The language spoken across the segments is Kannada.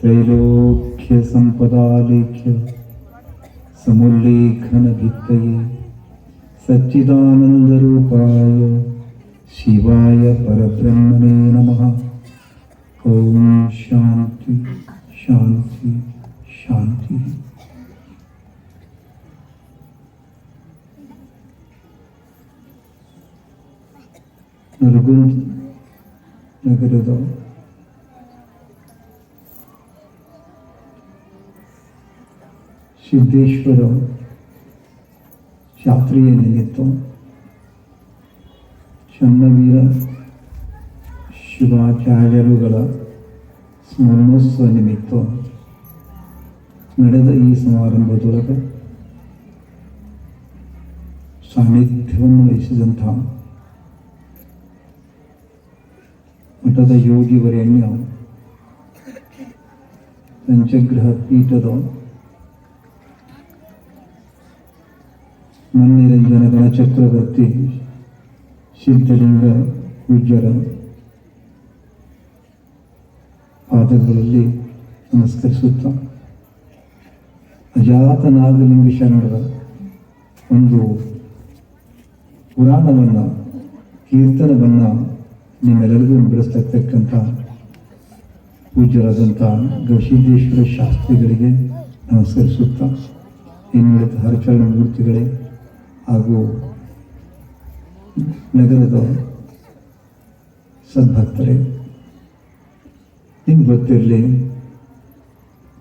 त्रैलोक्य संपदालेख्य समुल्लेखनभित्तये सच्चिदानन्दरूपाय शिवाय परब्रह्मणे नमः। ॐ शान्ति शान्ति शान्तिः। ನರಗುಂದ್ ನಗರದ ಸಿದ್ದೇಶ್ವರ ಶಾಸ್ತ್ರೀಯ ನಿಮಿತ್ತ ಚನ್ನವೀರ ಶಿವಾಚಾರ್ಯರುಗಳ ಸ್ಮರಣೋತ್ಸವ ನಿಮಿತ್ತ ನಡೆದ ಈ ಸಮಾರಂಭದೊಳಗೆ ಸಾನ್ನಿಧ್ಯವನ್ನು ವಹಿಸಿದಂತಹ ಮಠದ ಯೋಗಿವರೆಣ್ಯ ಪಂಚಗ್ರಹ ಪೀಠದ ಮನ್ನಿರಂಜನ ಗಣಚಕ್ರವರ್ತಿ ಸಿದ್ಧಲಿಂಗ ಪೂಜ್ಯರ ಪಾದಗಳಲ್ಲಿ ನಮಸ್ಕರಿಸುತ್ತ ಅಜಾತ ನಾಗಲಿಂಗ ಶರಣರ ಒಂದು ಪುರಾಣವನ್ನು, ಕೀರ್ತನವನ್ನು ನಿಮ್ಮೆಲ್ಲರಿಗೂ ಬೆಳೆಸ್ತಕ್ಕಂಥ ಪೂಜ್ಯರಾದಂಥ ಗವಿಸಿದ್ದೇಶ್ವರ ಶಾಸ್ತ್ರಿಗಳಿಗೆ ನಮಸ್ಕರಿಸುತ್ತಾ ಇನ್ನುಳಿದ ಹರಚರಣ ಮೂರ್ತಿಗಳೇ ಹಾಗೂ ನಗರದ ಸದ್ಭಕ್ತರೇ, ನಿಮ್ಗೆ ಗೊತ್ತಿರಲಿ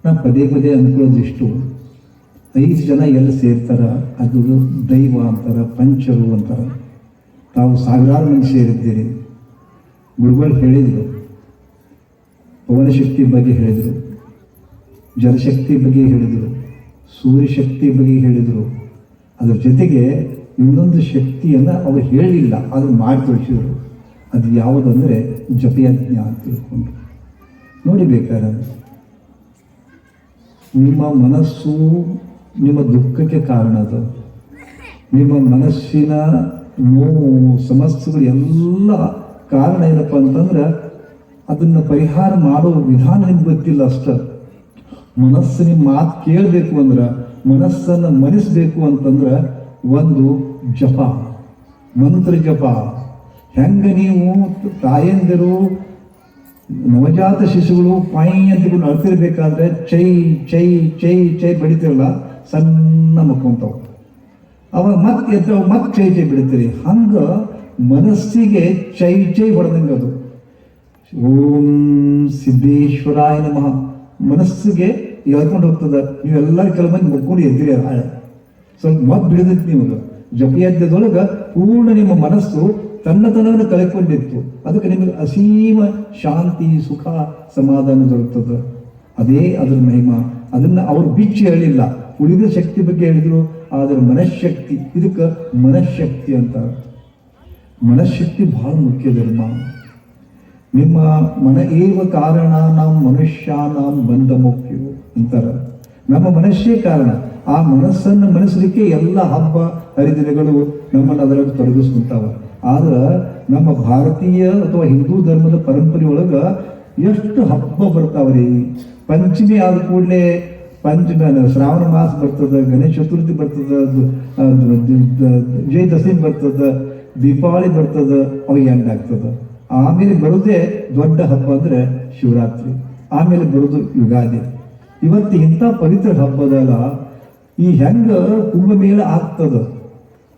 ನಾ ಪದೇ ಪದೇ ಅಂದ್ಕೊಳ್ಳೋದಿಷ್ಟು ಐದು ಜನ ಎಲ್ಲ ಸೇರ್ತಾರ, ಅದು ದೈವ ಅಂತಾರೆ, ಪಂಚರು ಅಂತಾರೆ. ತಾವು ಸಾವಿರಾರು ಮಂದಿ ಸೇರಿದ್ದೀರಿ. ಗುರುಗಳು ಹೇಳಿದರು. ಪವನಶಕ್ತಿ ಬಗ್ಗೆ ಹೇಳಿದರು. ಜಲಶಕ್ತಿ ಬಗ್ಗೆ ಹೇಳಿದರು. ಸೂರ್ಯಶಕ್ತಿ ಬಗ್ಗೆ ಹೇಳಿದರು. ಅದರ ಜೊತೆಗೆ ಇನ್ನೊಂದು ಶಕ್ತಿಯನ್ನು ಅವರು ಹೇಳಿಲ್ಲ. ಅದನ್ನು ಮಾಡಿ ತೋರಿಸಿದರು ಅದು ಯಾವುದಂದರೆ ಜಪಯಜ್ಞ ಅಂತ ತಿಳ್ಕೊಂಡು. ನೋಡಿ ಬೇಕಾದ್ರೆ ನಿಮ್ಮ ಮನಸ್ಸು ನಿಮ್ಮ ದುಃಖಕ್ಕೆ ಕಾರಣ ಅದು. ನಿಮ್ಮ ಮನಸ್ಸಿನ ನೋವು, ಸಮಸ್ಯೆಗಳು ಎಲ್ಲ ಕಾರಣ ಏನಪ್ಪ ಅಂತಂದ್ರೆ ಅದನ್ನು ಪರಿಹಾರ ಮಾಡೋ ವಿಧಾನ ನಿಮ್ಗೆ ಗೊತ್ತಿಲ್ಲ ಅಷ್ಟ. ಮನಸ್ಸಿನ ಮಾತು ಕೇಳಬೇಕು ಅಂದ್ರೆ, ಮನಸ್ಸನ್ನು ಮರಿಸಬೇಕು ಅಂತಂದ್ರೆ ಒಂದು ಜಪ. ಮಂತ್ರ ಜಪ. ಹೆಂಗ ನೀವು ತಾಯಂದಿರು, ನವಜಾತ ಶಿಶುಗಳು ಪಾಯಿ ಅಂತ ಅಳ್ತಿರ್ಬೇಕಾದ್ರೆ ಚೈ ಚೈ ಚೈ ಚೈ ಬಡಿತಿರಲ್ಲ, ಸಣ್ಣ ಮಕ್ಕೊಂತಾವ ಅವಾಗ ಮತ್ತೆ ಎದ್ರ ಮತ್ತೆ ಚೈ ಚೈ ಬಿಡ್ತೀರಿ. ಹಂಗ ಮನಸ್ಸಿಗೆ ಚೈ ಚೈ ಹೊಡೆದಂಗೆ ಅದು. ಓಂ ಸಿದ್ದೇಶ್ವರಾಯ ನಮಃ. ಮನಸ್ಸಿಗೆ ಎಳ್ಕೊಂಡು ಹೋಗ್ತದ. ನೀವೆಲ್ಲರೂ ಕೆಲವು ಮಂದಿ ಮುಕ್ಕೊಂಡು ಎದ್ದಿರಿ ಸ್ವಲ್ಪ ಮತ್ ಬಿಡದಿತ್ತು ನೀವು ಜಪಯಜ್ಞದೊಳಗ ಪೂರ್ಣ ನಿಮ್ಮ ಮನಸ್ಸು ತನ್ನತನವನ್ನು ಕಳೆಕೊಂಡಿತ್ತು ಅದಕ್ಕೆ ನಿಮಗೆ ಅಸೀಮ ಶಾಂತಿ, ಸುಖ, ಸಮಾಧಾನ ದೊರಕ್ತದ. ಅದೇ ಅದರ ಮಹಿಮ. ಅದನ್ನ ಅವರು ಬಿಚ್ಚಿ ಹೇಳಿಲ್ಲ. ಉಳಿದ ಶಕ್ತಿ ಬಗ್ಗೆ ಹೇಳಿದ್ರು. ಆದರೆ ಮನಃಶಕ್ತಿ. ಇದಕ್ಕೆ ಮನಃಶಕ್ತಿ ಅಂತ ಮನಃಶಕ್ತಿ ಬಹಳ ಮುಖ್ಯ ಧರ್ಮ. ನಿಮ್ಮ ಮನ ಏವ ಕಾರಣ ನಮ್ಮ ಮನುಷ್ಯ ನಮ್ಮ ಬಂಧ ಮುಖ್ಯವು ಅಂತಾರ. ನಮ್ಮ ಮನಸ್ಸೇ ಕಾರಣ. ಆ ಮನಸ್ಸನ್ನು ಮನಸ್ಸಲಿಕ್ಕೆ ಎಲ್ಲ ಹಬ್ಬ, ಹರಿದಿನಗಳು ನಮ್ಮನ್ನು ಅದರಲ್ಲಿ ತೊಡಗಿಸ್ಕೊಂತಾವ ಆದ್ರೆ ನಮ್ಮ ಭಾರತೀಯ ಅಥವಾ ಹಿಂದೂ ಧರ್ಮದ ಪರಂಪರೆ ಒಳಗ ಎಷ್ಟು ಹಬ್ಬ ಬರ್ತಾವ್ರಿ. ಪಂಚಮಿ ಆದ ಕೂಡಲೇ ಪಂಚಮಿ ಶ್ರಾವಣ ಮಾಸ ಬರ್ತದ, ಗಣೇಶ ಚತುರ್ಥಿ ಬರ್ತದ ಜಯದಶಮಿ ಬರ್ತದ ದೀಪಾವಳಿ ಬರ್ತದ, ಅವಾಗ ಎಂಡ್ ಆಗ್ತದ? ಆಮೇಲೆ ಬರುದೇ ದೊಡ್ಡ ಹಬ್ಬ ಅಂದ್ರೆ ಶಿವರಾತ್ರಿ. ಆಮೇಲೆ ಬರುದು ಯುಗಾದಿ. ಇವತ್ತು ಇಂಥ ಪವಿತ್ರ ಹಬ್ಬದಲ್ಲ, ಈ ಹೆಂಗ ಕುಂಭಮೇಳ ಆಗ್ತದ.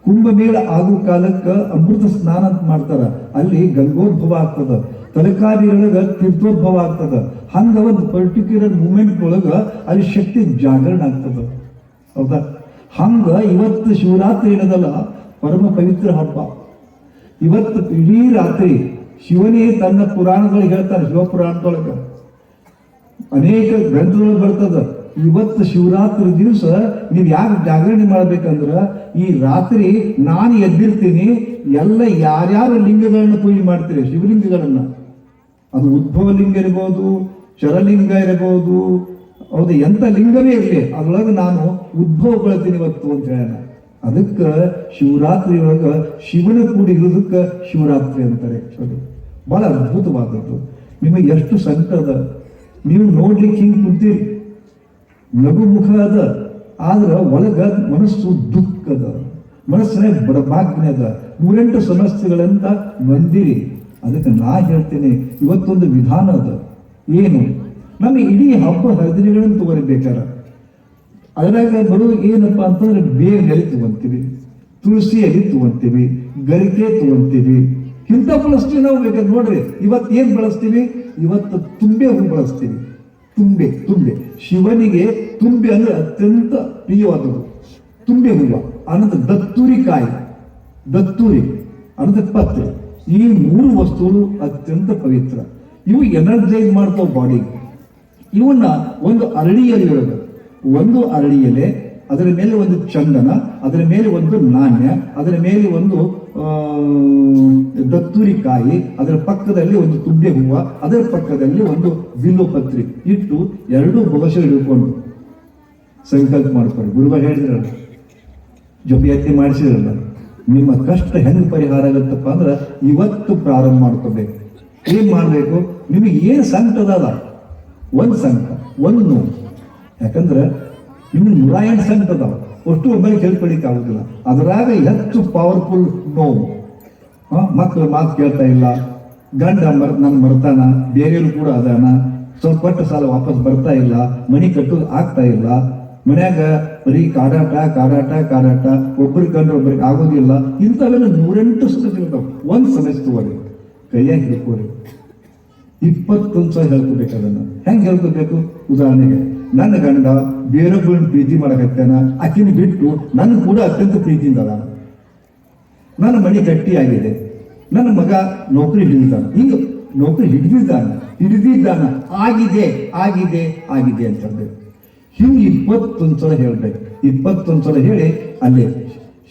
ಕುಂಭಮೇಳ ಆಗೋ ಕಾಲಕ್ಕೆ ಅಮೃತ ಸ್ನಾನ ಅಂತ ಮಾಡ್ತಾರ. ಅಲ್ಲಿ ಗಂಗೋದ್ಭವ ಆಗ್ತದ. ತಲಕಾರಿಯೊಳಗ ತೀರ್ಥೋದ್ಭವ ಆಗ್ತದ. ಹಂಗ ಒಂದು ಪರ್ಟಿಕ್ಯುಲರ್ ಮೂಮೆಂಟ್ ಒಳಗ ಅಲ್ಲಿ ಶಕ್ತಿ ಜಾಗರಣ ಆಗ್ತದ. ಹೌದಾ? ಹಂಗ ಇವತ್ತು ಶಿವರಾತ್ರಿ ಏನದಲ್ಲ, ಪರಮ ಪವಿತ್ರ ಹಬ್ಬ. ಇವತ್ತು ಇಡೀ ರಾತ್ರಿ ಶಿವನೇ ತನ್ನ ಪುರಾಣಗಳು ಹೇಳ್ತಾರೆ ಶಿವಪುರಾಣದೊಳಗ ಅನೇಕ ಗ್ರಂಥಗಳು ಬರ್ತದ. ಇವತ್ತು ಶಿವರಾತ್ರಿ ದಿವಸ ನೀವು ಯಾಕೆ ಜಾಗರಣೆ ಮಾಡ್ಬೇಕಂದ್ರ, ಈ ರಾತ್ರಿ ನಾನು ಎದ್ದಿರ್ತೀನಿ, ಎಲ್ಲ ಯಾರ್ಯಾರು ಲಿಂಗಗಳನ್ನ ಪೂಜೆ ಮಾಡ್ತೀರಿ, ಶಿವಲಿಂಗಗಳನ್ನ. ಅದು ಉದ್ಭವ ಲಿಂಗ ಇರ್ಬೋದು, ಶರಲಿಂಗ ಇರಬಹುದು ಹೌದು, ಎಂತ ಲಿಂಗವೇ ಇರಲಿ, ಅದ್ರೊಳಗೆ ನಾನು ಉದ್ಭವ ಉದ್ಭವಗೊಳ್ತೀನಿ ಇವತ್ತು ಅಂತ ಹೇಳ ಅದಕ್ಕೆ ಶಿವರಾತ್ರಿ ಒಳಗ ಶಿವನ ಕೂಡಿ ಇರೋದಕ್ಕೆ ಶಿವರಾತ್ರಿ ಅಂತಾರೆ. ಆಕ್ಚುಲಿ ಬಹಳ ಅದ್ಭುತವಾದದ್ದು. ನಿಮಗೆ ಎಷ್ಟು ಸಂಕಟ ನೀವು ನೋಡ್ಲಿಕ್ಕೆ ಹಿಂಗೆ ಕುಂತೀರಿ. ನಗು ಮುಖ ಅದ ಆದ್ರೆ ಒಳಗ ಮನಸ್ಸು ದುಃಖ ಅದ. ಮನಸ್ಸಿನ ಅದ. ನೂರೆಂಟು ಸಮಸ್ಯೆಗಳಂತ ಬಂದಿರಿ ಅದಕ್ಕೆ ನಾ ಹೇಳ್ತೇನೆ, ಇವತ್ತೊಂದು ವಿಧಾನ ಅದ. ಏನು? ನಮ್ಮ ಇಡೀ ಹಬ್ಬ ಹರಿದಿನಗಳನ್ನು ತಗೋರಿಬೇಕಾರ ಅದ್ರಾಗ ಬರೋ ಏನಪ್ಪ ಅಂತಂದ್ರೆ ಬೇಗ ಎಲೆ ತಗೊಂತೀವಿ ತುಳಸಿ ಎಲೆ ತಗೊಂತೀವಿ ಗರಿಕೆ ತಗೊಂತೀವಿ ಇಂಥ ಬಳಸ್ತೀವಿ ನಾವು ಬೇಕಾದ್ರೆ ನೋಡ್ರಿ ಇವತ್ತು ಏನ್ ಬಳಸ್ತೀವಿ? ಇವತ್ತು ತುಂಬೆ ಹೂ ಬಳಸ್ತೀವಿ. ತುಂಬೆ ತುಂಬೆ. ಶಿವನಿಗೆ ತುಂಬೆ ಅಂದ್ರೆ ಅತ್ಯಂತ ಪ್ರಿಯವಾದದ್ದು. ತುಂಬೆ ಹೂವ ಅನಂತ ದತ್ತೂರಿ ಕಾಯಿ. ದತ್ತೂರಿ ಅನಂತರ ಪತ್ರೆ. ಈ ಮೂರು ವಸ್ತುಗಳು ಅತ್ಯಂತ ಪವಿತ್ರ. ಇವು ಎನರ್ಜೈಸ್ ಮಾಡ್ತಾವ ಬಾಡಿಗೆ ಇವನ್ನ ಒಂದು ಅರಳಿಯಲ್ಲಿ ಎಲೆಯೊಳಗೆ ಒಂದು ಅರಳಿ ಎಲೆ, ಅದರ ಮೇಲೆ ಒಂದು ಚಂದನ, ಅದರ ಮೇಲೆ ಒಂದು ನಾಣ್ಯ, ಅದರ ಮೇಲೆ ಒಂದು ದತ್ತೂರಿ ಕಾಯಿ, ಅದರ ಪಕ್ಕದಲ್ಲಿ ಒಂದು ತುಂಬೆ ಹೂವು, ಅದರ ಪಕ್ಕದಲ್ಲಿ ಒಂದು ವಿಲೋಪತ್ರಿ ಇಟ್ಟು ಎರಡೂ ಬಹುಶಃ ಹಿಡ್ಕೊಂಡು ಸಂಕಲ್ಪ ಮಾಡ್ಕೊಂಡು. ಗುರುವ ಹೇಳಿದ್ರಲ್ಲ, ಜೊತೆಯತ್ತಿ ಮಾಡಿಸಿದ್ರಲ್ಲ, ನಿಮ್ಮ ಕಷ್ಟ ಹೆಂಗ್ ಪರಿಹಾರ ಆಗುತ್ತಪ್ಪ ಅಂದ್ರೆ ಇವತ್ತು ಪ್ರಾರಂಭ ಮಾಡ್ಕೋಬೇಕು. ಏನ್ ಮಾಡ್ಬೇಕು? ನಿಮಗೆ ಏನು ಸಂಕಟ ಒಂದ್ ಸಂಕಟ, ಒಂದು ನೋವು. ಯಾಕಂದ್ರೆ ಇನ್ನು ನೂರ ಎಂಟು ಸೆಂಟ್ ಅದಾವ. ಅಷ್ಟು ಒಬ್ಬರಿಗೆ ಹೇಳ್ಕೊಳಿಕ್ ಆಗುದಿಲ್ಲ. ಅದರಾಗ ಹೆಚ್ಚು ಪವರ್ಫುಲ್ ನೋವು. ಮಕ್ಕಳು ಮಾತು ಕೇಳ್ತಾ ಇಲ್ಲ. ಗಂಡ ಮರ್, ನನ್ನ ಮರ್ತಾನ, ಬೇರೆಯವರು ಕೂಡ ಅದಾನ. ಸ್ವಲ್ಪ ಕೊಟ್ಟ ಸಾಲ ವಾಪಸ್ ಬರ್ತಾ ಇಲ್ಲ. ಮನಿ ಕಟ್ಟೋದು ಆಗ್ತಾ ಇಲ್ಲ. ಮನ್ಯಾಗ ಬರೀ ಕಾಡಾಟ ಕಾಡಾಟ ಕಾಡಾಟ. ಒಬ್ರಿಗೆ ಕಂಡ್ರೆ ಒಬ್ಬರಿಗೆ ಆಗೋದಿಲ್ಲ ಇಂಥವೆಲ್ಲ ನೂರೆಂಟು ಸಮಸ್ಯೆಗಳು ಒಂದು ಸಮಸ್ಯೆ ಕೈಯಾಗಿ ಹಿಡ್ಕೋರಿ. ಇಪ್ಪತ್ತೊಂದು ಸಾವಿರ ಹೇಳ್ಕೋಬೇಕು ಅದನ್ನ. ಹೆಂಗೆ ಹೇಳ್ಕೋಬೇಕು? ಉದಾಹರಣೆಗೆ ನನ್ನ ಗಂಡ ಬೇರೊಬ್ಬರನ್ನು ಪ್ರೀತಿ ಮಾಡಕತ್ತಾನ ಆಕಿನ ಬಿಟ್ಟು ನನ್ನ ಕೂಡ ಅತ್ಯಂತ ಪ್ರೀತಿಯಿಂದ ಅದ ನನ್ನ ಮನೆ ಗಟ್ಟಿಯಾಗಿದೆ ನನ್ನ ಮಗ ನೌಕರಿ ಹಿಡಿದಾನ ಹಿಂಗೆ ನೌಕರಿ ಹಿಡಿದಿದ್ದಾನ ಹಿಡಿದಿದ್ದಾನ. ಆಗಿದೆ ಆಗಿದೆ ಆಗಿದೆ ಅಂತ ಹೇಳ್ಬೇಕು. ಹಿಂಗೆ ಇಪ್ಪತ್ತೊಂದು ಸಲ ಹೇಳ್ಬೇಕು. ಇಪ್ಪತ್ತೊಂದು ಸಲ ಹೇಳಿ ಅಲ್ಲೇ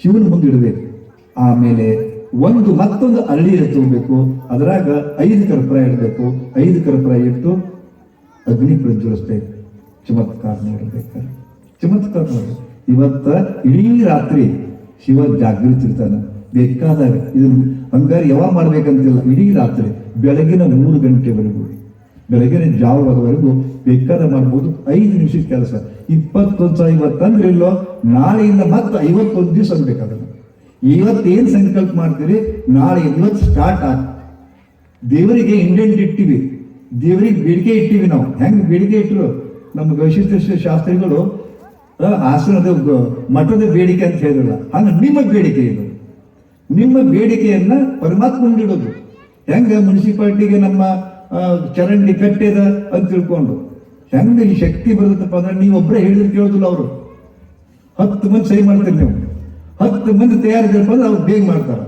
ಶಿವನ ಮುಂದೆ ಇಡಬೇಕು. ಆಮೇಲೆ ಒಂದು ಮತ್ತೊಂದು ಅರಳಿ ತಗೋಬೇಕು ಅದರಾಗ ಐದು ಕರ್ಪುರ ಇಡಬೇಕು. ಐದು ಕರ್ಪುರ ಇಟ್ಟು ಅಗ್ನಿ ಪ್ರಜ್ವಲಿಸ್ಬೇಕು. ಚಮತ್ಕಾರ ನೋಡ್ಬೇಕು ಚಮತ್ಕಾರ ನೋಡಿ ಇವತ್ತ ಇಡೀ ರಾತ್ರಿ ಶಿವ ಜಾಗೃತಿ ಇರ್ತಾನ ಬೇಕಾದಾಗ ಇದನ್ನು ಹಂಗಾರೆ ಯಾವಾಗ ಮಾಡ್ಬೇಕಂತಿಲ್ಲ. ಇಡೀ ರಾತ್ರಿ ಬೆಳಗಿನ ಮೂರು ಗಂಟೆವರೆಗೂ, ಬೆಳಗಿನ ಜಾವದವರೆಗೂ ಬೇಕಾದ ಮಾಡ್ಬೋದು ಐದು ನಿಮಿಷದ ಕೆಲಸ. ಇಪ್ಪತ್ತೊಂದು ಸಾವಿರ ಇವತ್ತಂದ್ರೆ ಇಲ್ಲೋ, ನಾಳೆಯಿಂದ ಮತ್ತೆ ಐವತ್ತೊಂದು ದಿವಸ ಅನ್ಬೇಕಾದಲ್ಲ ಇವತ್ತೇನ್ ಸಂಕಲ್ಪ ಮಾಡ್ತೀರಿ? ನಾಳೆ ಇವತ್ತು ಸ್ಟಾರ್ಟ್ ಆಗ, ದೇವರಿಗೆ ಇಂಡೆಂಟ್ ಇಟ್ಟಿವಿ. ದೇವರಿಗೆ ಬೇಡಿಕೆ ಇಟ್ಟಿವಿ ನಾವು. ಹೆಂಗ್ ಬೇಡಿಕೆ ಇಟ್ಟರು ನಮ್ಮ ವಿಶಿಷ್ಟ ಶಾಸ್ತ್ರಿಗಳು ಗ- ಮಠದ ಬೇಡಿಕೆ ಅಂತ ಹೇಳಿದ್ರಲ್ಲ, ಹಂಗ ನಿಮ್ಮ ಬೇಡಿಕೆ ಇದು. ನಿಮ್ಮ ಬೇಡಿಕೆಯನ್ನ ಪರಮಾತ್ಮನಿಡೋದು ಹೆಂಗ ಮುನ್ಸಿಪಾಲ್ಟಿಗೆ ನಮ್ಮ ಚರಂಡಿ ಕಟ್ಟಿದ ಅಂತ ತಿಳ್ಕೊಂಡು. ಹೆಂಗ ಈ ಶಕ್ತಿ ಬರುತ್ತಪ್ಪ ಅಂದ್ರೆ ನೀವು ಒಬ್ಬರೇ ಹೇಳಿದ್ರೆ ಕೇಳೋದಿಲ್ಲ ಅವರು. ಹತ್ತು ಮಂದಿ ಸಹಿ ಮಾಡ್ತೀರಿ ನೀವು. ಹತ್ತು ಮಂದಿ ತಯಾರಿದ್ರಪ್ಪ ಅಂದ್ರೆ ಅವ್ರು ಬೇಗ ಮಾಡ್ತಾರೆ.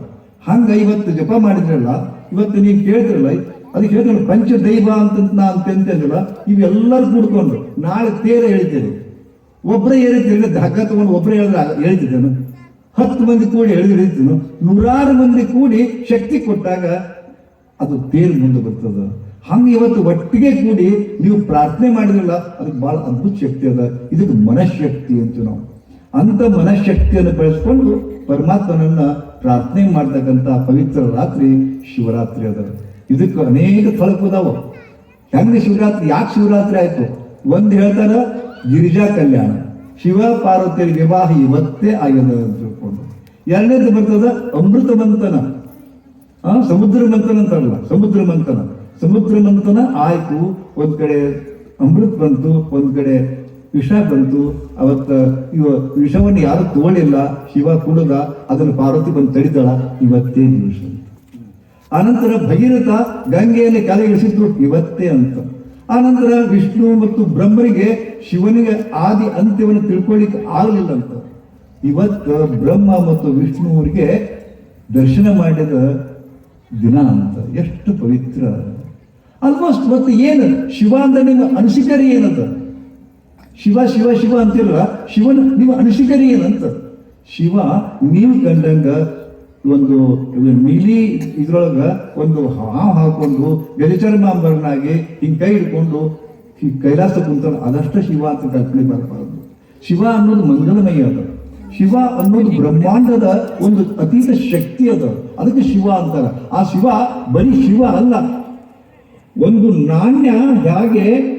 ಹಂಗೆ ಇವತ್ತು ಜಪ ಮಾಡಿದ್ರಲ್ಲ, ಇವತ್ತು ನೀವು ಕೇಳಿದ್ರಲ್ಲ ಅದಕ್ಕೆ ಪಂಚ ಪಂಚದೈವ ಅಂತ ನಾನು ತಿಂತೇನಲ್ಲ ಇವೆಲ್ಲರೂ ಕೂಡ್ಕೊಂಡು ನಾಳೆ ತೇರ ಹೇಳ್ತೇನೆ ಒಬ್ಬರೇ ಹೇಳಿದ್ದೇನೆ ಹಗ್ಗ ತಗೊಂಡು ಒಬ್ಬರೇ ಹೇಳಿದ್ರೆ ಹೇಳ್ತಿದ್ದೇನು ಹತ್ತು ಮಂದಿ ಕೂಡಿ ಹೇಳಿದ್ರೆ ಹೇಳ್ತೀನು ನೂರಾರು ಮಂದಿ ಕೂಡಿ ಶಕ್ತಿ ಕೊಟ್ಟಾಗ ಅದು ತೇರು ಮುಂದೆ ಬರ್ತದೆ. ಹಂಗೆ ಇವತ್ತು ಒಟ್ಟಿಗೆ ಕೂಡಿ ನೀವು ಪ್ರಾರ್ಥನೆ ಮಾಡಿದ್ರಲ್ಲ, ಅದಕ್ಕೆ ಬಹಳ ಅದ್ಭುತ ಶಕ್ತಿ ಅದ. ಇದಕ್ಕೆ ಮನಃಶಕ್ತಿ ಅಂತ ನಾವು. ಅಂತ ಮನಃಶಕ್ತಿಯನ್ನು ಬೆಳೆಸ್ಕೊಂಡು ಪರಮಾತ್ಮನನ್ನ ಪ್ರಾರ್ಥನೆ ಮಾಡ್ತಕ್ಕಂಥ ಪವಿತ್ರ ರಾತ್ರಿ ಶಿವರಾತ್ರಿ ಅದ. ಇದಕ್ಕೆ ಅನೇಕ ಅದಾವ. ಹೆಂಗ ಶಿವರಾತ್ರಿ, ಯಾಕೆ ಶಿವರಾತ್ರಿ ಆಯ್ತು? ಒಂದು ಹೇಳ್ತಾರ, ಗಿರಿಜಾ ಕಲ್ಯಾಣ. ಶಿವ ಪಾರ್ವತಿಯ ವಿವಾಹ ಇವತ್ತೇ ಆಗ್ಯದ ಅಂತ ತಿಳ್ಕೊಂಡು. ಎರಡನೇದು ಬರ್ತದ ಅಮೃತ ಮಂಥನ. ಆ, ಸಮುದ್ರ ಮಂಥನ ಅಂತಾರಲ್ಲ, ಸಮುದ್ರ ಮಂಥನ. ಸಮುದ್ರ ಮಂಥನ ಆಯ್ತು, ಒಂದ್ ಕಡೆ ಅಮೃತ್ ಬಂತು, ಒಂದ್ ಕಡೆ ವಿಷ ಬಂತು. ಅವತ್ತ ಇವ ವಿಷವನ್ನು ಯಾರು ತೋಳಿಲ್ಲ, ಶಿವ ಕುಡದ ಅದನ್ನು ಪಾರ್ವತಿ ಬಂದು ತಡಿದಳ, ಇವತ್ತೇ ದಿವಸ. ಆನಂತರ ಭಗೀರಥ ಗಂಗೆಯಲ್ಲಿ ಕಲೆಗಿಳಿಸಿದ್ರು. ಇವತ್ತೇ ಅಂತ. ಆನಂತರ ವಿಷ್ಣು ಮತ್ತು ಬ್ರಹ್ಮರಿಗೆ ಶಿವನಿಗೆ ಆದಿ ಅಂತ್ಯವನ್ನು ತಿಳ್ಕೊಳ್ಳಿಕ್ಕೆ ಆಗಲಿಲ್ಲ ಅಂತ. ಇವತ್ತು ಬ್ರಹ್ಮ ಮತ್ತು ವಿಷ್ಣುವರಿಗೆ ದರ್ಶನ ಮಾಡಿದ ದಿನ ಅಂತ. ಎಷ್ಟು ಪವಿತ್ರ. ಆಲ್ಮೋಸ್ಟ್ ಮತ್ತು ಏನು? ಶಿವ ಅಂದ ನಿಮ್ಮ ಅನಿಸಿಕರಿ ಏನಂತ? ಶಿವ ಶಿವ ಶಿವ ಅಂತಿಲ್ಲ ಶಿವನ ನಿಮ್ಮ ಅನಿಸಿಕರಿ ಏನಂತ? ಶಿವ, ನೀವು ಕಂಡಂಗ ಒಂದು ನೀಲಿ ಇದ್ರೊಳಗ ಒಂದು ಹಾವು ಹಾಕೊಂಡು ಗಜಚರ್ಮಾಂಬರನಾಗಿ ಹಿಂಗೆ ಕೈ ಹಿಡ್ಕೊಂಡು ಈ ಕೈಲಾಸ ಕುಂತ ಅದಷ್ಟ ಶಿವ ಅಂತ ಕಲ್ಪನೆ ಬರಬಾರದು. ಶಿವ ಅನ್ನೋದು ಮಂಗಳಮಯ ಅದ. ಶಿವ ಅನ್ನೋದು ಬ್ರಹ್ಮಾಂಡದ ಒಂದು ಅತೀತ ಶಕ್ತಿ ಅದ. ಅದಕ್ಕೆ ಶಿವ ಅಂತಾರ. ಆ ಶಿವ ಬರೀ ಶಿವ ಅಲ್ಲ. ಒಂದು ನಾಣ್ಯ ಹೇಗೆ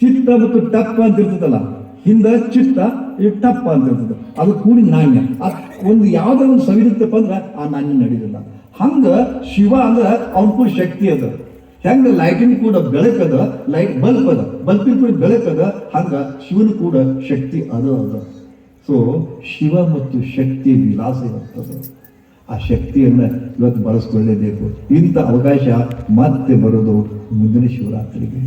ಚಿತ್ತ ಮತ್ತು ಟಪ್ಪ ಅಂತ ಇರ್ತದಲ್ಲ ಹಿಂದ ಚಿತ್ತ ಇದು ಟಪ್ಪ ಅಂತ ಇರ್ತದೆ ಅದು ಕೂಡಿ ನಾಣ್ಯ. ಒಂದು ಯಾವುದೇ ಒಂದು ಸವಿರುತ್ತಪ್ಪ ಅಂದ್ರೆ ಆ ನಾಣ್ಯ ನಡೀದಿಲ್ಲ. ಹಂಗ ಶಿವ ಅಂದ್ರೆ ಅವ್ನ ಶಕ್ತಿ ಅದ. ಹೆಂಗೆ ಲೈಟಿನ ಕೂಡ ಬೆಳಕದ ಲೈಟ್ ಬಲ್ಬ್ ಅದ. ಬಲ್ಪಿನ ಕೂಡ ಬೆಳಕದ ಹಂಗೆ ಶಿವನ ಕೂಡ ಶಕ್ತಿ ಅದ ಅದ. ಸೊ ಶಿವ ಮತ್ತು ಶಕ್ತಿ ವಿಲಾಸ ಇರ್ತದೆ ಆ ಶಕ್ತಿಯನ್ನ ಇವತ್ತು ಬಳಸ್ಕೊಳ್ಳೇಬೇಕು. ಇಂಥ ಅವಕಾಶ ಮತ್ತೆ ಬರೋದು ಮುಂದಿನ ಶಿವರಾತ್ರಿಗೆ.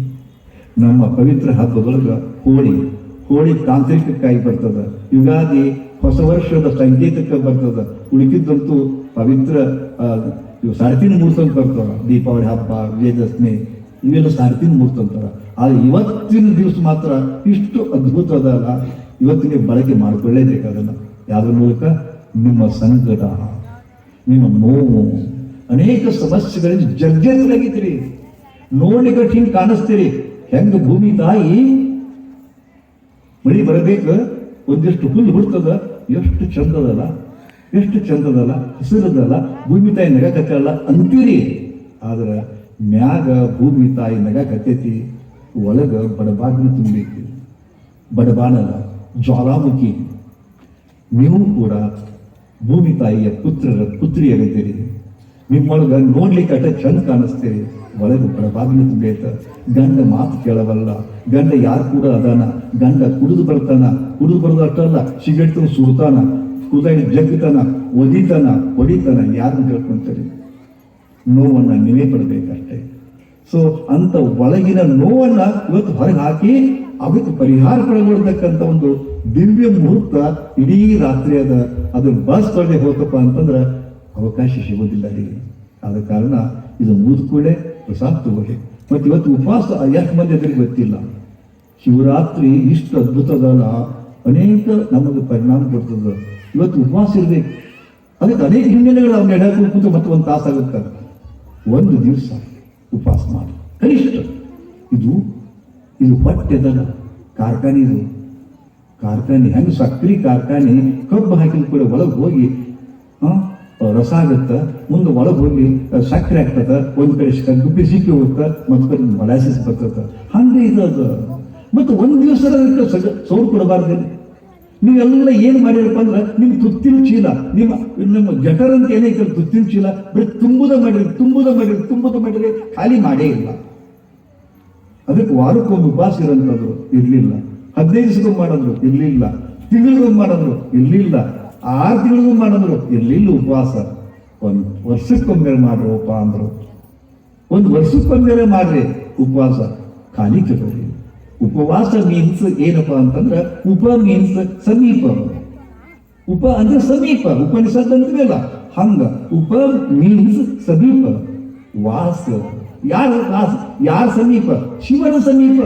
ನಮ್ಮ ಪವಿತ್ರ ಹಬ್ಬದೊಳಗ ಹೋಳಿ. ಹೋಳಿ ತಾಂತ್ರಿಕಕ್ಕಾಗಿ ಬರ್ತದ. ಯುಗಾದಿ ಹೊಸ ವರ್ಷದ ಸಂಕೇತಕ್ಕೆ ಬರ್ತದ. ಉಳಿಕಿದ್ದಂತೂ ಪವಿತ್ರ ಸಾರ್ತಿನ ಮುಹೂರ್ತ ಅಂತ ದೀಪಾವಳಿ ಹಬ್ಬ, ವಿಜಯದಶಮಿ, ಇವೆಲ್ಲ ಸಾರ್ತಿನ ಮೂರ್ತ ಅಂತಾರ. ಆದ್ರೆ ಇವತ್ತಿನ ದಿವಸ ಮಾತ್ರ ಇಷ್ಟು ಅದ್ಭುತ ಅದಲ್ಲ ಇವತ್ತಿಗೆ ಬಳಕೆ ಮಾಡ್ಕೊಳ್ಳೇಬೇಕಾಗಲ್ಲ ಯಾವ್ದ್ರ ಮೂಲಕ? ನಿಮ್ಮ ಸಂಕಟ, ನಿಮ್ಮ ನೋವು. ಅನೇಕ ಸಮಸ್ಯೆಗಳಿಂದ ಜರ್ಜರಿತರಾಗಿದ್ದೀರಿ. ನೋಡ್ಲಿಕ್ಕೆ ಹಿಂಗೆ ಕಾಣಿಸ್ತೀರಿ. ಹೆಂಗ ಭೂಮಿ ತಾಯಿ ಮಳಿ ಬರಬೇಕು, ಒಂದಿಷ್ಟು ಹುಲ್ಲು ಹುಡ್ತದ ಎಷ್ಟು ಚಂದದಲ್ಲ ಎಷ್ಟು ಚಂದದಲ್ಲ, ಹಸಿರದಲ್ಲ, ಭೂಮಿ ತಾಯಿ ನಗಕತ್ತಲ್ಲ ಅಂತೀರಿ. ಆದ್ರೆ ಮ್ಯಾಗ ಭೂಮಿ ತಾಯಿ ನಗಕತ್ತೈತಿ ಒಳಗ ಬಡಬಾಗಿನ ತುಂಬೈತಿ. ಬಡಬಾನಲ್ಲ, ಜ್ವಾಲಾಮುಖಿ. ನೀವು ಕೂಡ ಭೂಮಿ ತಾಯಿಯ ಪುತ್ರರ ಪುತ್ರಿಯರಿದ್ದೀರಿ. ನಿಮ್ಮೊಳಗ ನೋಡ್ಲಿಕ್ಕೆ ಅಟ ಚಂದ ಕಾಣಿಸ್ತೀರಿ ಒಳಗೆ ಬಡಬಾಗಿಲು ತುಂಬೇತ ಗಂಡ ಮಾತು ಕೇಳವಲ್ಲ ಗಂಡ ಯಾರು ಕೂಡ ಅದಾನ. ಗಂಡ ಕುಡಿದು ಬರ್ತಾನ ಕುಡಿದು ಬರೋದು ಅಷ್ಟಲ್ಲ ಸಿಗಟ್ಟು ಸುಡ್ತಾನ. ಕುದಾಡಿ ಜಗ್ತಾನ ಒದಿತಾನ, ಹೊಡಿತಾನ ಯಾರನ್ನ ಕೇಳ್ಕೊಂತೀರಿ? ನೋವನ್ನ ನೀವೇ ಪಡಬೇಕಷ್ಟೇ. ಸೊ ಅಂತ ಒಳಗಿನ ನೋವನ್ನ ಇವತ್ತು ಹೊರಗೆ ಹಾಕಿ ಅದಕ್ಕೆ ಪರಿಹಾರ ಪಡೆಗೊಳ್ತಕ್ಕಂಥ ಒಂದು ದಿವ್ಯ ಮುಹೂರ್ತ ಇಡೀ ರಾತ್ರಿ ಅದ. ಅದು ಬಸ್ ತೊಳೆದೆ ಹೋತಪ್ಪ ಅಂತಂದ್ರೆ ಅವಕಾಶ ಸಿಗೋದಿಲ್ಲ ರೀ ಆದ ಕಾರಣ ಇದು ಮುಗಿದ ಕೂಡ ಪ್ರಸಾದ ತಗೊಳ್ಳಿ ಮತ್ತೆ ಇವತ್ತು ಉಪವಾಸ ಯಾಕೆ ಮಧ್ಯದಲ್ಲಿ ಗೊತ್ತಿಲ್ಲ. ಶಿವರಾತ್ರಿ ಇಷ್ಟು ಅದ್ಭುತದಲ್ಲ. ಅನೇಕ ನಮಗೆ ಪರಿಣಾಮ ಕೊಡ್ತದ. ಇವತ್ತು ಉಪವಾಸ ಇರಬೇಕು. ಅದಕ್ಕೆ ಅನೇಕ ಹಿನ್ನೆಲೆಗಳು ಅವ್ನ ಎಡಕ್ಕೆ ಕೂತು ಮತ್ತೆ ಒಂದು ತಾಸಾಗುತ್ತೆ ಒಂದು ದಿವಸ ಉಪವಾಸ ಮಾಡಿ. ಕನಿಷ್ಠ. ಇದು ಇದು ಹೊಟ್ಟೆದಲ್ಲ ಕಾರ್ಖಾನೆ ಇದು. ಕಾರ್ಖಾನೆ, ಹೆಂಗೆ ಸಕ್ರಿ ಕಾರ್ಖಾನೆ ಕಬ್ಬು ಹಾಕಿದ ಕೂಡ ಒಳಗೆ ಹೋಗಿ ರಸ ಆಗುತ್ತೆ ಮುಂದೆ ಒಳಗೆ ಆ, ಸಕ್ಕರೆ ಆಗ್ತದ ಒಂದು ಕಡೆ ಗುಬ್ಬಿ ಸಿಕ್ಕಿ ಹೋಗುತ್ತೆ ಮತ್ತ ಕಡೆ ಮಲಾಸಿಸ್ ಬರ್ತದೆ. ಹಂಗೆ ಇದು ಅದು. ಮತ್ತು ಒಂದು ದಿವಸ ಸೌರು ಕೊಡಬಾರ್ದೇನೆ ನೀವೆಲ್ಲ ಏನು ಮಾಡಿರಪ್ಪ ಅಂದ್ರೆ ನಿಮ್ಮ ತುತ್ತಿನ ಚೀಲ ನಿಮ್ಮ ನಿಮ್ಮ ಜಠರ ಅಂತ ಏನೈತೆ ತುತ್ತಿನ ಚೀಲ ಬರೀ ತುಂಬುದ ಮಾಡಿರಿ ತುಂಬುದ ಮಾಡಿರಿ ತುಂಬುದ ಮಾಡಿರಿ ಖಾಲಿ ಮಾಡೇ ಇಲ್ಲ. ಅದಕ್ಕೆ ವಾರಕ್ಕೊಂದು ಉಪವಾಸ ಇರೋಂಥದ್ದು ಇರಲಿಲ್ಲ. ಹದಿನೈದು ದಿವಸಕ್ಕೆ ಮಾಡಿದ್ರು ಇರಲಿಲ್ಲ. ತಿಂಗಳಿಗೊಂದು ಮಾಡಿದ್ರು ಇರ್ಲಿಲ್ಲ. ಆರು ತಿಂಗಳಿಗೂ ಮಾಡಿದ್ರು, ಇರ್ಲಿಲ್ಲ ಉಪವಾಸ. ಒಂದು ವರ್ಷಕ್ಕೊಮ್ಮೆ ಮಾಡ್ರಪ್ಪ ಅಂದ್ರು. ಒಂದು ವರ್ಷಕ್ಕೊಮ್ಮೆ ಮಾಡ್ರಿ ಉಪವಾಸ. ಖಾಲಿ ಕೆಟ್ಟೋರಿ ಉಪವಾಸ ಮೀನ್ಸ್ ಏನಪ್ಪ ಅಂತಂದ್ರೆ, ಉಪ ಮೀನ್ಸ್ ಸಮೀಪ. ಉಪ ಅಂದ್ರೆ ಸಮೀಪ, ಉಪನಿಷತ್ ಅಂತೀವಲ್ಲ ಹಂಗ. ಉಪ ಮೀನ್ಸ್ ಸಮೀಪ. ವಾಸ. ಯಾರ ವಾಸ? ಯಾರ ಸಮೀಪ? ಶಿವನ ಸಮೀಪ.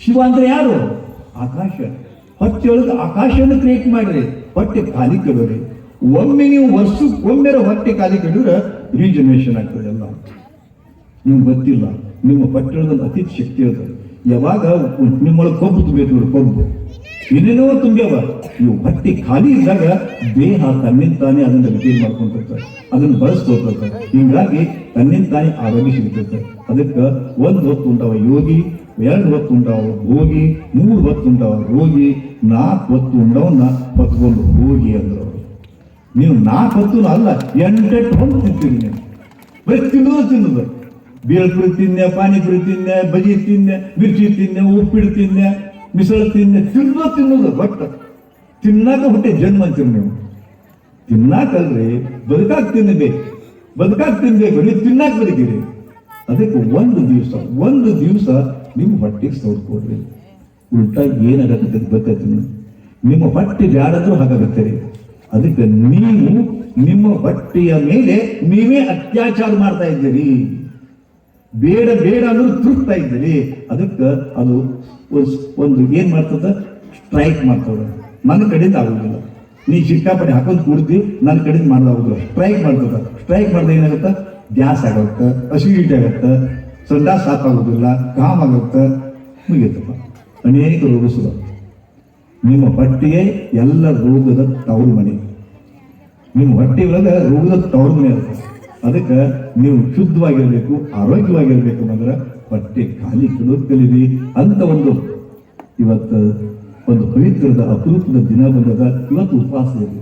ಶಿವ ಅಂದ್ರೆ ಯಾರು? ಆಕಾಶ. ಹೊಟ್ಟೆಯೊಳಗೆ ಆಕಾಶವನ್ನು ಕ್ರಿಯೇಟ್ ಮಾಡ್ರಿ. ಹೊಟ್ಟೆ ಖಾಲಿ ಕೆಡೋರಿ. ಒಮ್ಮೆ ನೀವು ವರ್ಷ ಒಮ್ಮೆ ಹೊಟ್ಟೆ ಖಾಲಿ ಕೆಡಿದ್ರೆ ರೀಜನರೇಷನ್ ಆಗ್ತದೆ ಎಲ್ಲ ನಿಮ್ಗೆ ಗೊತ್ತಿಲ್ಲ, ನಿಮ್ಮ ಪಟ್ಟಣದಲ್ಲಿ ಅತಿ ಶಕ್ತಿ ಅದು ಯಾವಾಗ ನಿಮ್ಮೊಳಗೆ ಕೊಬ್ಬು ತುಂಬಬೇಕು ನೋಡಿ, ಕೊಬ್ಬು. ಏನೇನೋ ತುಂಬ್ಯಾವ. ಇವು ಹೊಟ್ಟೆ ಖಾಲಿ ಇದ್ದಾಗ ದೇಹ ತನ್ನಿಂದ ತಾನೇ ಅದನ್ನ ರಿಪೇರ್ ಮಾಡ್ಕೊಂಡಿರ್ತಾರೆ ಅದನ್ನ ಬಳಸ್ಕೊಳ್ತಾರೆ ಹೀಗಾಗಿ ತನ್ನಿಂದ ತಾನೇ ಆರೋಗ್ಯ ಸಿಗ್ತಿರ್ತಾರೆ ಅದಕ್ಕೆ ಒಂದು ಹೊತ್ತು ಉಂಟಾವ ಯೋಗಿ ಎರಡು ಹೊತ್ತು ಉಂಟಾವ ಹೋಗಿ ಮೂರು ಹೊತ್ತು ಉಂಟಾವ ರೋಗಿ, ನಾಲ್ಕು ಹೊತ್ತು ಉಂಡವನ್ನ ಹೊತ್ಕೊಂಡು ಹೋಗಿ ಅಂದ್ರು. ಅವರು ನೀವು ನಾಲ್ಕು ಹೊತ್ತು ಅಲ್ಲ, ಎಂಟೆಂಟು ಹೊತ್ತು ತಿಂತೀರಿ ನೀವು ಬರೀ ತಿನ್ನೋದು ತಿನ್ನೋದು. ಬೇಳ್ಪುರಿ ತಿನ್ನೆ, ಪಾನಿಪುರಿ ತಿನ್ನೆ, ಬಜಿ ತಿನ್ನೆ, ಮಿರ್ಚಿ ತಿನ್ನೆ, ಉಪ್ಪಿಟ್ಟು ತಿನ್ನೆ ಮಿಸಳು ತಿನ್ನೆ, ತಿನ್ನೋ ತಿನ್ನೋದು ಬಟ್ ತಿನ್ನಾಕ ಹೊಟ್ಟೆ ಜನ್ಮ ಅಂತೀರಿ ನೀವು. ತಿನ್ನಾಕಲ್ರಿ ಬದುಕಾಕ್ ತಿನ್ನಬೇಕು ಬದುಕಾಕ್ ತಿನ್ಬೇಕು, ನೀವು ತಿನ್ನಾಕ ಬದುಕಿರಿ. ಅದಕ್ಕೆ ಒಂದು ದಿವಸ ಒಂದು ದಿವಸ ನಿಮ್ಮ ಹೊಟ್ಟೆಗೆ ಸೌಡ್ಕೊಡ್ರಿ ಉಲ್ಟಾ ಏನಾಗತ್ತೆ ಗೊತ್ತಾಯ್ತು ನಿಮ್ಮ ಹೊಟ್ಟೆ ಬ್ಯಾಡದ್ರು ಹಾಗಾಗುತ್ತೆ ರೀ. ಅದಕ್ಕೆ ನೀವು ನಿಮ್ಮ ಹೊಟ್ಟೆಯ ಮೇಲೆ ನೀವೇ ಅತ್ಯಾಚಾರ ಮಾಡ್ತಾ ಇದ್ದೀರಿ. ಬೇಡ ಬೇಡ ಅಂದ್ರೆ ತೃಪ್ತಾ ಇದ್ದೀರಿ. ಅದಕ್ಕೆ ಅದು ಒಂದು ಏನ್ ಮಾಡ್ತದ? ಸ್ಟ್ರೈಕ್ ಮಾಡ್ತದ ನನ್ನ ಕಡೆಯಿಂದ ಆಗೋದಿಲ್ಲ. ನೀ ಸಿಕ್ಕಾಪಟ್ಟೆ ಹಾಕೊಂಡು ಕೂಡ್ತಿ ನನ್ನ ಕಡೆಯಿಂದ ಮಾಡೋದಾಗುದಿಲ್ಲ. ಸ್ಟ್ರೈಕ್ ಮಾಡ್ತದ. ಸ್ಟ್ರೈಕ್ ಮಾಡಿದ್ರೆ ಏನಾಗುತ್ತ? ಗ್ಯಾಸ್ ಆಗುತ್ತೆ ಅಸಿಡಿಟಿ ಆಗುತ್ತೆ ಸಂಡಾಸ್ ಸಾಕಾಗೋದಿಲ್ಲ ಕಾಮ್ ಆಗುತ್ತೆ ಮುಗಿಯುತ್ತಪ್ಪ ಅನೇಕ ರೋಗ ಸುಲಭ ನಿಮ್ಮ ಹೊಟ್ಟೆಯೇ ಎಲ್ಲ ರೋಗದ ತವರು ಮನೆ ನಿಮ್ಮ ಹೊಟ್ಟೆ ಒಳಗೆ ರೋಗದ ತವರು ಮನೆ ಅಂತ ಅದಕ್ಕೆ ನೀವು ಶುದ್ಧವಾಗಿರ್ಬೇಕು, ಆರೋಗ್ಯವಾಗಿರ್ಬೇಕು ಅಂದ್ರೆ ಹೊಟ್ಟೆ ಖಾಲಿ ಕೆಡೋದು ಕಲೀರಿ ಅಂತ ಒಂದು ಇವತ್ತು ಒಂದು ಪವಿತ್ರದ, ಅಪರೂಪದ ದಿನ ಬಂದದ ಇವತ್ತು ಉಪವಾಸ ಇರಲಿ.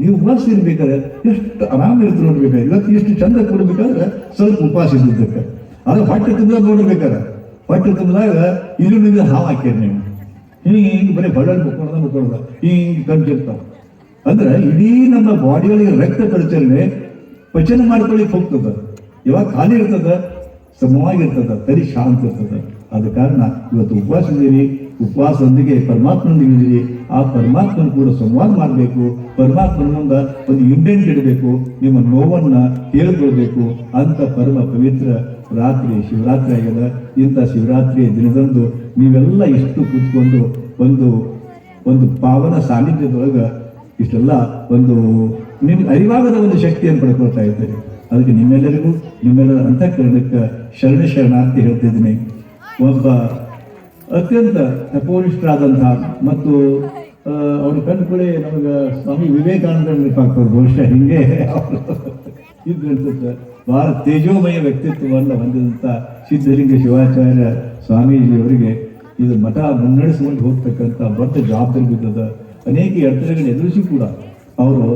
ನೀವು ಉಪವಾಸ ಇರ್ಬೇಕಾದ್ರೆ ಎಷ್ಟು ಆರಾಮ ಇರ್ತಾರೆ ನೋಡ್ಬೇಕಾದ್ರೆ. ಇವತ್ತು ಎಷ್ಟು ಚಂದ ಕೊಡ್ಬೇಕಾದ್ರೆ ಸ್ವಲ್ಪ ಉಪವಾಸ ಇದ್ದಕ್ಕೆ ಅದು ಹೊಟ್ಟೆ ತುಂಬ ನೋಡ್ಬೇಕಾದ್ರೆ ಹೊಟ್ಟೆ ತುಂಬಿದಾಗ ಈರುಳ್ಳಿ ಹಾವು ಹಾಕ್ಯಾರ ನೀವು. ಹಿಂಗೆ ಹಿಂಗೆ ಬರೀ ಬಡಲ್ ಮುಕ್ಕೊಳ್ದ ಮುಕ್ಕೊಳ್ದ ಹಿಂಗೆ ಕಂಟಿರ್ತಾವ ಅಂದ್ರೆ ಇಡೀ ನಮ್ಮ ಬಾಡಿಯೊಳಗೆ ರಕ್ತ ಪರಿಚಲನೆ ಪಚನ ಮಾಡ್ಕೊಳ್ಳಿಕ್ಕೆ ಹೋಗ್ತದ. ಯಾವಾಗ ಖಾಲಿ ಇರ್ತದ ಸಮವಾಗಿರ್ತದ ತರಿ ಶಾಂತ ಇರ್ತದ. ಆದ ಕಾರಣ ಇವತ್ತು ಉಪವಾಸ ಇದೀರಿ ಉಪವಾಸದೊಂದಿಗೆ ಪರಮಾತ್ಮನೊಂದಿಗೆ ಇದೀರಿ ಆ ಪರಮಾತ್ಮನ ಕೂಡ ಸಂವಾದ ಮಾಡಬೇಕು. ಪರಮಾತ್ಮನ ಮುಂದೆ ಒಂದು ಇಂಡೆಂಟ್ ಇಡಬೇಕು. ನಿಮ್ಮ ನೋವನ್ನ ಹೇಳ್ಕೊಳ್ಬೇಕು. ಅಂತ ಪರಮ ಪವಿತ್ರ ರಾತ್ರಿ ಶಿವರಾತ್ರಿ ಆಗ್ಯದ. ಇಂಥ ಶಿವರಾತ್ರಿ ದಿನದಂದು ನೀವೆಲ್ಲ ಇಷ್ಟು ಕೂತ್ಕೊಂಡು ಒಂದು ಒಂದು ಪಾವನ ಸಾನ್ನಿಧ್ಯದೊಳಗೆ ಇಷ್ಟೆಲ್ಲ ಒಂದು ನಿಮ್ಗೆ ಅರಿವಾಗದ ಒಂದು ಶಕ್ತಿಯನ್ನು ಪಡ್ಕೊಳ್ತಾ ಇದ್ದೀರಿ. ಅದಕ್ಕೆ ನಿಮ್ಮೆಲ್ಲರಿಗೂ, ನಿಮ್ಮೆಲ್ಲರ ಅಂತಃಕರಣಕ್ಕೆ ಶರಣ ಶರಣಾರ್ಥಿ ಹೇಳ್ತಿದ್ದೀನಿ ಒಬ್ಬ ಅತ್ಯಂತ ತಪೋನಿಷ್ಠರಾದಂತಹ ಮತ್ತು ಅವ್ರ ಅವ್ರ ಕೂಡ ನಮಗೆ ಸ್ವಾಮಿ ವಿವೇಕಾನಂದ ನೆನಪಾಗ್ತಾರೆ ಬಹುಶಃ ಹಿಂಗೆ. ಇದು ಇದ್ರು ಅನ್ಸುತ್ತೆ ಬಹಳ ತೇಜೋಮಯ ವ್ಯಕ್ತಿತ್ವವನ್ನು ಹೊಂದಿದಂಥ ಸಿದ್ಧಲಿಂಗ ಶಿವಾಚಾರ್ಯ ಸ್ವಾಮೀಜಿಯವರಿಗೆ ಇದು ಮಠ ಮುನ್ನಡೆಸಿಕೊಂಡು ಹೋಗ್ತಕ್ಕಂಥ ದೊಡ್ಡ ಜವಾಬ್ದಾರಿ ಬಿದ್ದದ ಅನೇಕ ಅಡೆತಡೆಗಳನ್ನು ಎದುರಿಸಿ ಕೂಡ ಅವರು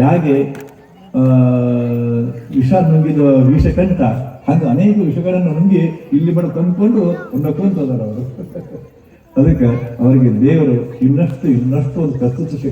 ಹೇಗೆ ವಿಷ ನುಂಗಿದ ವಿಷಕಂಠ, ಹಾಗೆ ಅನೇಕ ವಿಷಗಳನ್ನು ನುಂಗಿ ಇಲ್ಲಿ ಬಡ ತಂದ್ಕೊಂಡು ನಕ್ಕೊಂತದಾರ ಅವರು. ಅದಕ್ಕೆ ಅವರಿಗೆ ದೇವರು ಇನ್ನಷ್ಟು ಇನ್ನಷ್ಟು ಒಂದು ಕರ್ತೃತ್ವ ಶಕ್ತಿ